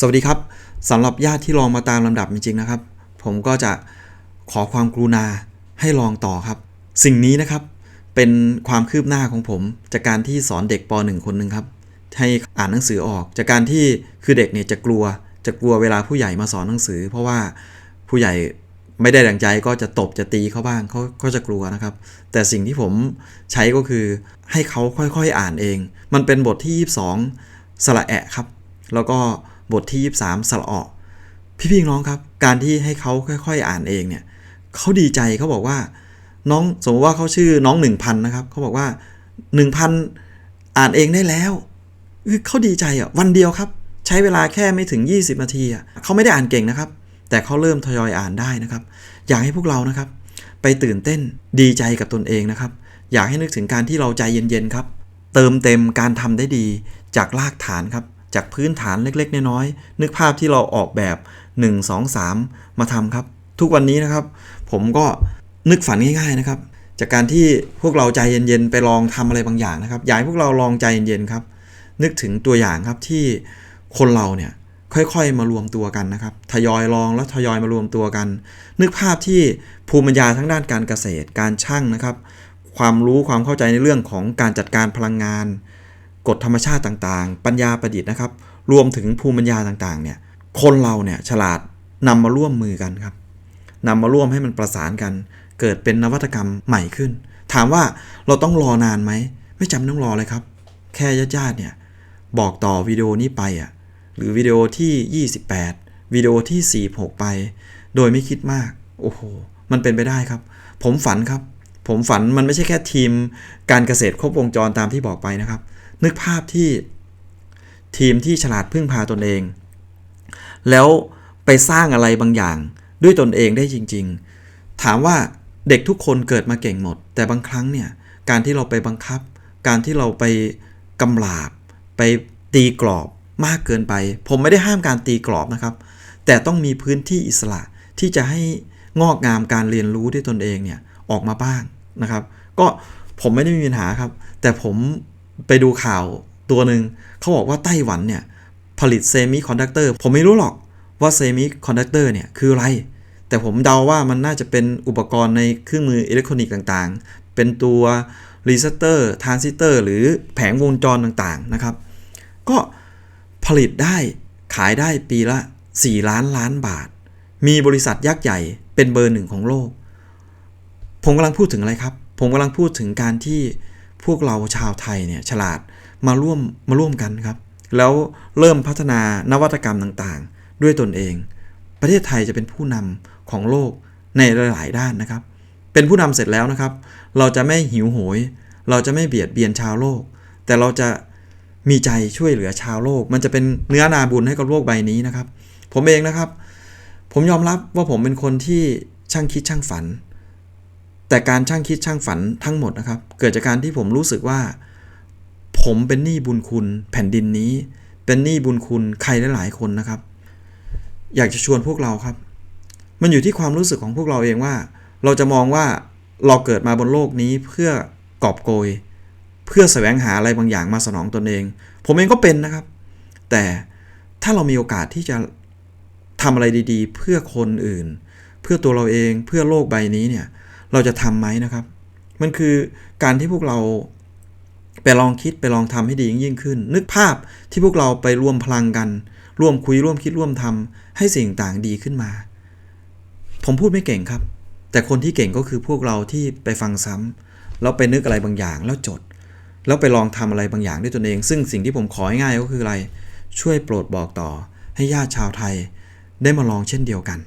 สวัสดีครับสำหรับญาติที่ลองมาตามลำดับจริงๆนะครับ ผมก็จะขอความกรุณาให้ลองต่อครับ สิ่งนี้นะครับเป็นความคืบหน้าของผม จากการที่สอนเด็กป .1 คนหนึ่งครับ ให้อ่านหนังสือออก จากการที่คือเด็กเนี่ยจะกลัว จะกลัวเวลาผู้ใหญ่มาสอนหนังสือ เพราะว่าผู้ใหญ่ไม่ได้ดังใจก็จะตบจะตีเขาบ้างเขาก็จะกลัวนะครับ แต่สิ่งที่ผมใช้ก็คือให้เขาค่อยๆอ่านเอง มันเป็นบทที่ 22 สระแอะครับ แล้วก็ บทที่ 23สระออพี่พี่น้องครับ การที่ให้เขาค่อย ๆ อ่านเองเนี่ยเขาดีใจเขาบอกว่าน้องสมมติว่าเขาชื่อน้อง1,000นะครับเขาบอกว่า 1,000 อ่านเองได้แล้วคือเขาดีใจอะวันเดียวครับ ใช้เวลาแค่ไม่ถึง 20 นาทีอะเขาไม่ได้อ่านเก่งนะครับ แต่เขาเริ่มทยอยอ่านได้นะครับ อยากให้พวกเรานะครับ ไปตื่นเต้นดีใจกับตนเองนะครับ อยากให้นึกถึงการที่เราใจเย็นๆครับ เติมเต็มการทำได้ดีจากรากฐานครับ จากพื้นฐานเล็กๆ น้อยๆ นึกภาพที่เราออกแบบ 1 2 3 มาทำครับ ทุกวันนี้นะครับ ผมก็นึกฝันง่ายๆนะครับ จากการที่พวกเราใจเย็นๆ ไปลองทำอะไรบางอย่างนะครับอยากให้พวกเราลองใจเย็นๆครับ นึกถึงตัวอย่างครับที่คนเราเนี่ยค่อยๆ มารวมตัวกันนะครับ ทยอยลองแล้วทยอยมารวมตัวกัน นึกภาพที่ภูมิปัญญาทั้งด้านการเกษตร การช่างนะครับ ความรู้ความเข้าใจในเรื่องของการจัดการพลังงาน กฎธรรมชาติต่างๆ ปัญญาประดิษฐ์นะครับ รวมถึงภูมิปัญญาต่างๆ เนี่ย คนเราเนี่ยฉลาดนำมาร่วมมือกันครับนำมาร่วมให้มันประสานกัน เกิดเป็นนวัตกรรมใหม่ขึ้น ถามว่าเราต้องรอนานไหม ไม่จำต้องรอเลยครับ แค่ญาติๆเนี่ย บอกต่อวิดีโอนี้ไปอะ หรือวิดีโอที่ 28 วิดีโอที่ 46 ไป โดยไม่คิดมาก โอ้โห มันเป็นไปได้ครับ ผมฝันครับ ผมฝันมันไม่ใช่แค่ทีม การเกษตรครบวงจรตามที่บอกไปนะครับ นึกภาพที่ทีมที่ฉลาดพึ่งพาตนเอง แล้วไปสร้างอะไรบางอย่างด้วยตนเองได้จริง ๆ ถามว่าเด็กทุกคนเกิดมาเก่งหมด แต่บางครั้งเนี่ยการที่เราไปบังคับ การที่เราไปกำลาบ ไปตีกรอบมากเกินไป ผมไม่ได้ห้ามการตีกรอบนะครับ แต่ต้องมีพื้นที่อิสระที่จะให้งอกงามการเรียนรู้ด้วยตนเองเนี่ยออกมาบ้างนะครับ ก็ผมไม่ได้มีปัญหาครับ แต่ผม ไปดูข่าวตัวหนึ่งเขาบอกว่าไต้หวันเนี่ย ผลิตเซมิคอนดักเตอร์ผมไม่รู้หรอกว่าเซมิคอนดักเตอร์เนี่ย คืออะไร แต่ผมเดาว่ามันน่าจะเป็นอุปกรณ์ในเครื่องมืออิเล็กทรอนิกส์ต่างๆ เป็นตัวรีเซสเตอร์ทรานซิสเตอร์หรือแผงวงจรต่างๆนะครับ ก็ผลิตได้ขายได้ปีละ 4 ล้านล้านบาท มีบริษัทยักษ์ใหญ่เป็นเบอร์หนึ่งของโลก ผมกำลังพูดถึงอะไรครับ ผมกำลังพูดถึงการที่ พวกเราชาวไทยเนี่ยฉลาดมาร่วมมาร่วมกันครับ แล้วเริ่มพัฒนานวัตกรรมต่างๆ ด้วยตนเอง ประเทศไทยจะเป็นผู้นำของโลกในหลายๆด้านนะครับ เป็นผู้นำเสร็จแล้วนะครับ เราจะไม่หิวโหย เราจะไม่เบียดเบียนชาวโลก แต่เราจะมีใจช่วยเหลือชาวโลก มันจะเป็นเนื้อนาบุญให้กับโลกใบนี้นะครับ ผมเองนะครับ ผมยอมรับว่าผมเป็นคนที่ช่างคิดช่างฝัน แต่การช่างคิดช่างฝันทั้งหมดนะครับ เกิดจากการที่ผมรู้สึกว่า ผมเป็นหนี้บุญคุณแผ่นดินนี้ เป็นหนี้บุญคุณใครหลายๆคนนะครับ อยากจะชวนพวกเราครับ มันอยู่ที่ความรู้สึกของพวกเราเองว่า เราจะมองว่าเราเกิดมาบนโลกนี้เพื่อกอบโกย เพื่อแสวงหาอะไรบางอย่างมาสนองตนเอง ผมเองก็เป็นนะครับ แต่ถ้าเรามีโอกาสที่จะทำอะไรดี ๆ เพื่อคนอื่น เพื่อตัวเราเองเพื่อโลกใบนี้เนี่ย เราจะทำไหมนะครับ มันคือการที่พวกเราไปลองคิดไปลองทำให้ดียิ่งขึ้น นึกภาพที่พวกเราไปร่วมพลังกัน ร่วมคุยร่วมคิดร่วมทำให้สิ่งต่างดีขึ้นมา ผมพูดไม่เก่งครับ แต่คนที่เก่งก็คือพวกเราที่ไปฟังซ้ำแล้วไปนึกอะไรบางอย่างแล้วจด แล้วไปลองทำอะไรบางอย่างด้วยตนเอง ซึ่งสิ่งที่ผมของ่ายก็คืออะไร ช่วยโปรดบอกต่อ ให้ญาติชาวไทย ได้มาลองเช่นเดียวกัน